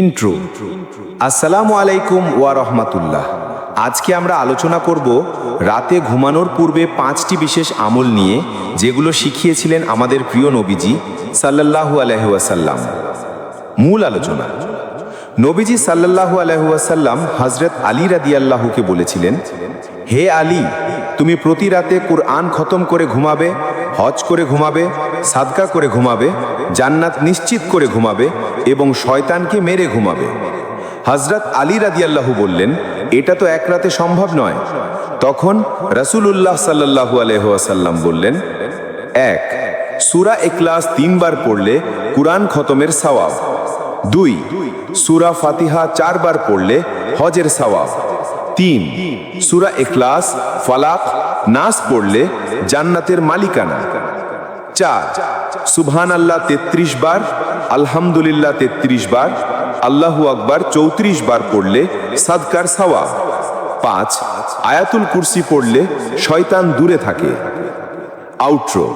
Intro. আসসালামু আলাইকুম ওয়া রহমাতুল্লাহ। আজকে আমরা আলোচনা করব রাতে ঘুমানোর পূর্বে পাঁচটি বিশেষ আমল নিয়ে, যেগুলো শিখিয়েছিলেন আমাদের প্রিয় নবীজি সাল্লাল্লাহু আলাইহি ওয়াসাল্লাম। মূল আলোচনা। নবীজি সাল্লাল্লাহু আলাইহি ওয়াসাল্লাম হজরত আলী রাদিয়াল্লাহুকে বলেছিলেন, হে আলী তুমি প্রতি রাতে কুরআন খতম করে ঘুমাবে, হজ করে ঘুমাবে, সাদকা করে ঘুমাবে, জান্নাত নিশ্চিত করে ঘুমাবে এবং শয়তানকে মেরে ঘুমাবে। হজরত আলী রাদিয়াল্লাহু বললেন, এটা তো এক রাতে সম্ভব নয়। তখন রসুলুল্লাহ সাল্লাহু আলহাসাল্লাম বললেন, এক, সুরা এক্লাস তিনবার পড়লে কুরআন খতমের সওয়াব। দুই, সুরা ফাতিহা চারবার পড়লে হজের সওয়াব। তিন, সুরা এখলাস ফালাক, নাস পড়লে জান্নাতের মালিকানা। চার সুবহান আল্লাহ তেত্রিশ বার, আলহামদুলিল্লাহ তেত্রিশ বার, আল্লাহু আকবার চৌত্রিশ বার পড়লে সাদকার সওয়াব। পাঁচ, আয়াতুল কুরসি পড়লে শয়তান দূরে থাকে। আউট্রো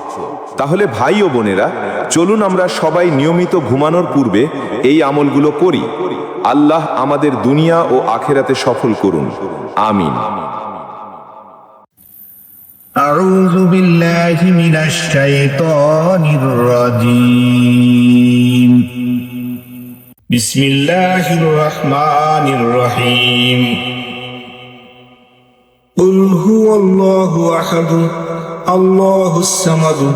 তাহলে ভাই ও বোনেরা চলুন আমরা সবাই নিয়মিত ঘুমানোর পূর্বে এই আমলগুলো করি আল্লাহ আমাদের দুনিয়া ও আখেরাতে সফল করুন আমিন أعوذ بالله من الشيطان الرجيم بسم الله الرحمن الرحيم قل هو الله أحد الله الصمد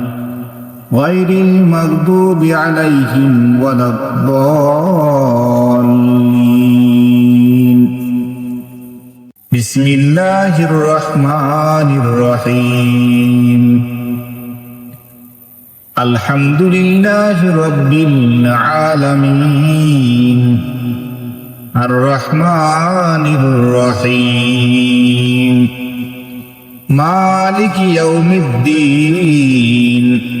غير المغضوب عليهم ولا الضالين. بسم الله الرحمن الرحيم. الحمد لله رب العالمين. الرحمن الرحيم. مالك يوم الدين.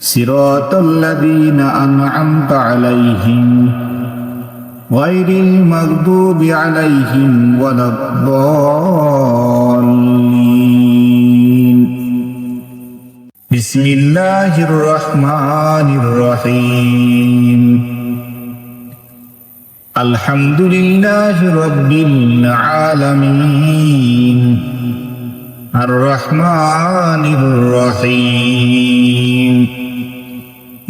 صراط الذين أنعمت عليهم غير المغضوب عليهم ولا الضالين بسم الله الرحمن الرحيم الحمد لله رب العالمين الرحمن الرحيم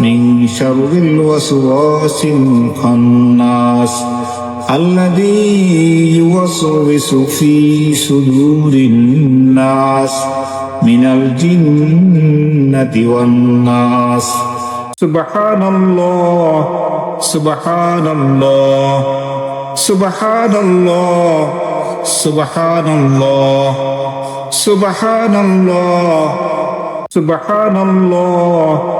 من شر الوسواس الخناس الذي يوسوس في صدور الناس من الجنة والناس سبحان الله سبحان الله سبحان الله سبحان الله سبحان الله سبحان الله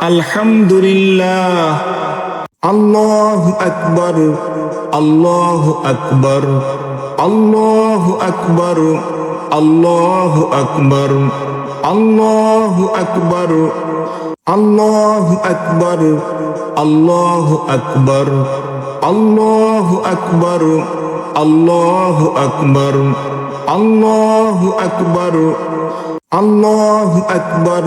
আলহামদুলিল্লাহ আল্লাহ আকবর আল্লাহ আকবর আল্লাহ আকবর আল্লাহ আকবর আল্লাহ আকবর আল্লাহ আকবর আল্লাহ আকবর আল্লাহ আকবর আল্লাহ আকবর আল্লাহ আকবর আল্লাহ আকবর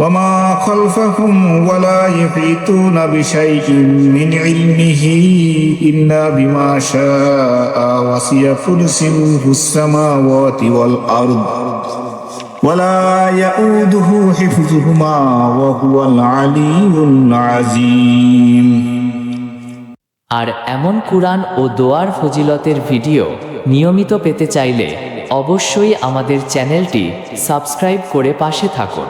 وما خلفهم ولا يحيطون بشيء من علمه إلا بما شاء وسع كرسيه السماوات والأرض ولا يؤوده حفظهما وهو العلي العظيم আর এমন কুরআন ও দোয়ার ফজিলতের ভিডিও নিয়মিত পেতে চাইলে অবশ্যই আমাদের চ্যানেলটি সাবস্ক্রাইব করে পাশে থাকুন